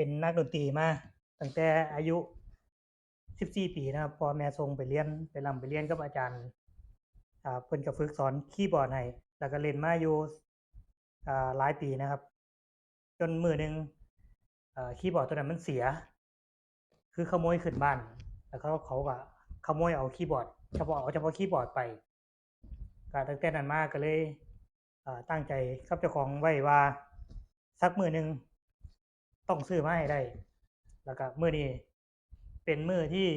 เป็นนักดนตรีมาตั้งแต่อายุ14ปีนะครับพอแม่ส่งไปเรียนไปรำไปเรียนกับอาจารย์อ่าเพิ่นก็ฝึกสอนคีย์บอร์ดให้แล้วก็เล่นมาอยู่อ่าหลายปีนะครับ จนมือหนึ่งอ่าคีย์บอร์ดตัวนั้นมันเสีย คือขโมยขึ้นบ้าน แล้วเขาเขาก็ขโมยเอาคีย์บอร์ดเฉพาะเอาเฉพาะคีย์บอร์ดไปก็ตั้งแต่นั้นมาก็เลยอ่าตั้งใจกับเจ้าของไว้ว่าสักมือหนึ่ง ต้องซื้อมาให้ได้ แล้วก็มือนี้เป็นมือที่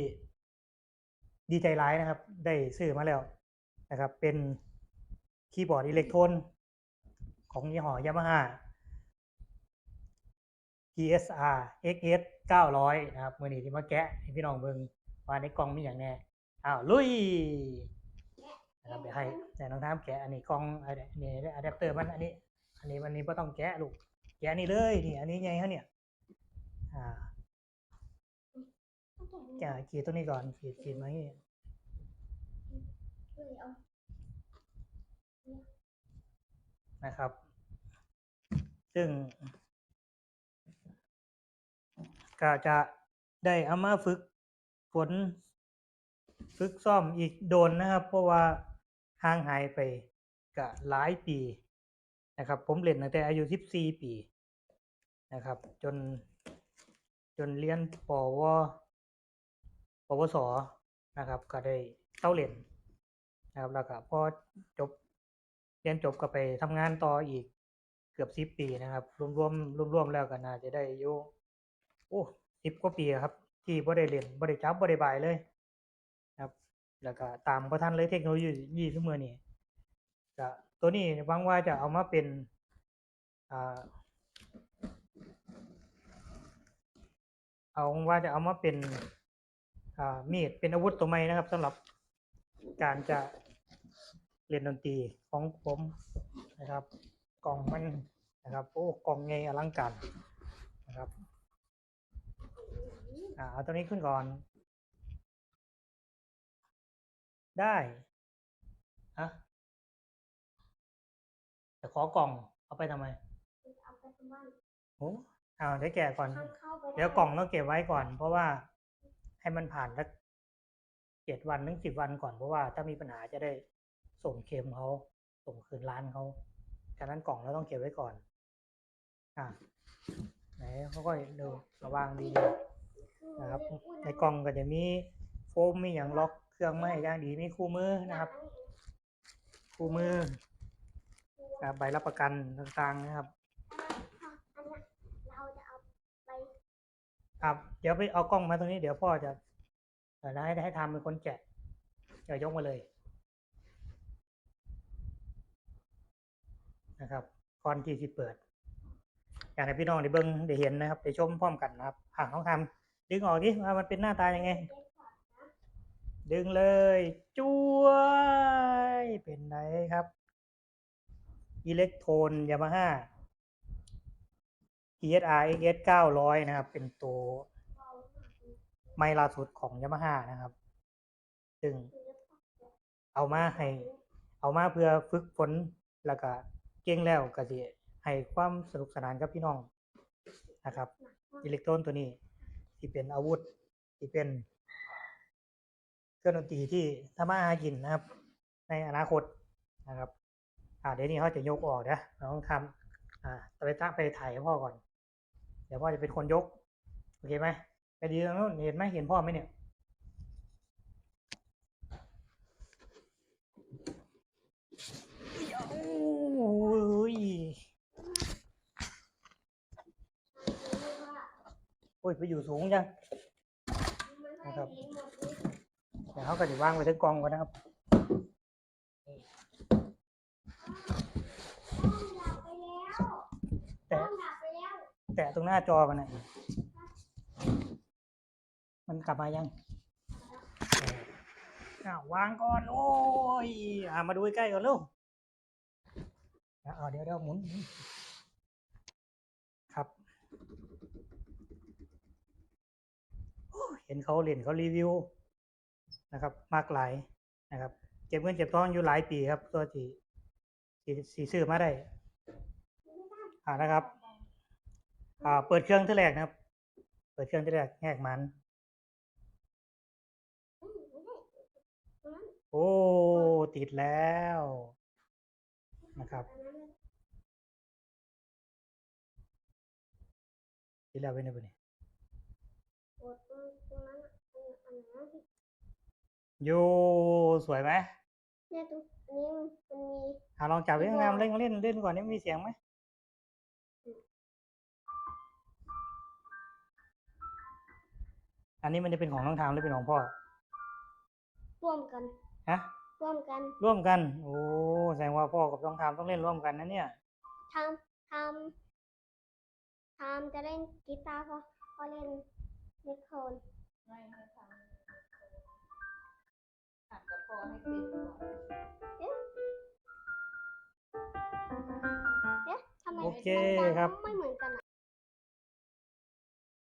ดีใจร้ายนะครับ ได้ซื้อมาแล้วนะครับ เป็นคีย์บอร์ดอิเล็กโทรนของยี่ห้อยามาฮ่า PSR XS 900 นะครับ มือนี้ที่มาแกะให้พี่น้องเบิ่งว่าในกล่องมีอย่างแน่อ้าวลุยนะครับเดี๋ยวให้แต่น้องน้ำแกะอันนี้กล่องอันนี้อะแดปเตอร์มันอันนี้ อันนี้วันนี้ก็ต้องแกะลูกแกะนี่เลยนี่อันนี้ไงเขาเนี่ย อ่าแกะขีดตัวนี้ก่อนขีดขีดมาอย่างนี้นะครับ ซึ่งก็จะได้เอามาฝึกฝนฝึกซ่อมอีกโดนนะครับ เพราะว่าห่างหายไปก็หลายปีนะครับ ผมเล่นตั้งแต่อายุ 14 ปีนะครับ จน จนเรียนปวปวสนะครับ ก็ได้เต้าเล่นนะครับ แล้วก็พอจบเรียนจบก็ไปทำงานต่ออีกเกือบสิบปีนะครับ รวมรวมรวมรวมๆแล้วก็น่าจะได้อยู่โอ้สิบกว่าปีครับ ที่บ่ได้เรียนบ่ได้จับบ่ได้บายเลยนะครับ แล้วก็ตามประทันเลยเทคโนโลยียี่ทุกเมื่อนี่ก็ตัวนี้หวังว่าจะเอามาเป็นอ่า เอาว่าจะเอามาเป็นอ่ามีดเป็นอาวุธตัวใหม่นะครับสำหรับการจะเล่นดนตรีของผมนะครับ กล่องมันนะครับโอ้กล่องใหญ่อลังการนะครับอ่าเอาตัวนี้ขึ้นก่อน ได้อะจะขอกล่องเอาไปทำไมโอ้ เอาเดี๋ยวแกะก่อนเดี๋ยวกล่องต้องเก็บไว้ก่อน เพราะว่าให้มันผ่านสักเจ็ดวันถึงสิบวันก่อนเพราะว่าถ้ามีปัญหาจะได้ส่งเคลมเขาส่งคืนร้านเขาฉะนั้นกล่องเราต้องเก็บไว้ก่อน อะไหนเขาก็ดูระวังดีๆนะครับ ในกล่องก็จะมีโฟมมีอย่างล็อกเครื่องไม่อย่างดีมีคู่มือนะครับ คู่มืออ่าใบรับประกันต่างๆนะครับ ครับเดี๋ยวไปเอากล้องมาตรงนี้เดี๋ยวพ่อจะเดี๋ยวให้ให้ทำเป็นคนแกะเดี๋ยวยกมาเลยนะครับก่อนที่จะเปิด อยากให้พี่น้องได้เบิ้งได้เห็นนะครับได้ชมพร้อมกันนะครับห่างต้องทำดึงออกดิว่ามันเป็นหน้าตายังไง ดึงเลยจ้วยเป็นไงครับ อิเล็กโทนยามาฮ่า PSR XS 900 นะครับ เป็นตัวไม่ล่าสุดของ Yamaha นะครับ ซึ่งเอามาให้ เอามาเพื่อฝึกฝนแล้วก็เก่งแล้วก็สิให้ความสนุกสนานกับพี่น้องนะครับ อิเล็กโทรนตัวนี้ ที่เป็นอาวุธ ที่เป็นเครื่องดนตรีที่ทำมาหากินนะครับ ในอนาคตนะครับ อ่าเดี๋ยวนี้เขาจะยกออกนะเราต้องทำอ่าไปตั้งไปถ่ายพ่อก่อน ดี๋ยวพ่อจะเป็นคนยก โอเคไหมไปดีตรงนู้นเห็นไหมเห็นพ่อไหมเนี่ยโอ้ยไปอยู่สูงจังนะครับเดี๋ยวเขาก็จะวางไว้ที่กองก่อนนะครับ แต่ แต่ตรงหน้าจอมันนะมันกลับมายังอ้าววางก่อน โอ้ยอ่ามาดูใกล้ก่อนลูกเอาเดี๋ยวเดี๋ยวหมุน ครับ เห็นเขาเล่นเขารีวิวนะครับ มากหลายนะครับ เก็บเงินเก็บทองอยู่หลายปีครับ ตัวที่ที่สีซื้อมาได้ อ่านะครับ อ่าเปิดเครื่องเท่าแรกนะครับ เปิดเครื่องจะได้แหกมันอืมไม่ใช่ตรงนั้นโอ้ ติดแล้วนะครับอันนั้นเลยติดแล้วเป็นไงบ้างกดตรงตรงนั้นอะอันอันนั้นที่โยสวยไหมเนี่ยตรงอันนี้มันมันมีอะลองจับเล่นงามเล่นเล่นเล่นก่อนนี่มีเสียงไหม อันนี้มันจะเป็นของน้องทามหรือเป็นของพ่อ ร่วมกัน ฮะ ร่วมกันร่วมกัน โอ้แสดงว่าพ่อกับน้องทามต้องเล่นร่วมกันนะเนี่ย ทำทำทำจะเล่นกีตาร์เพราะเพราะเล่นเล็กโคนไม่ให้ทำหัดกับพ่อให้เป็นก่อนเอ๊ะทำไมโอเคมันดังครับ ไม่เหมือนกันอะ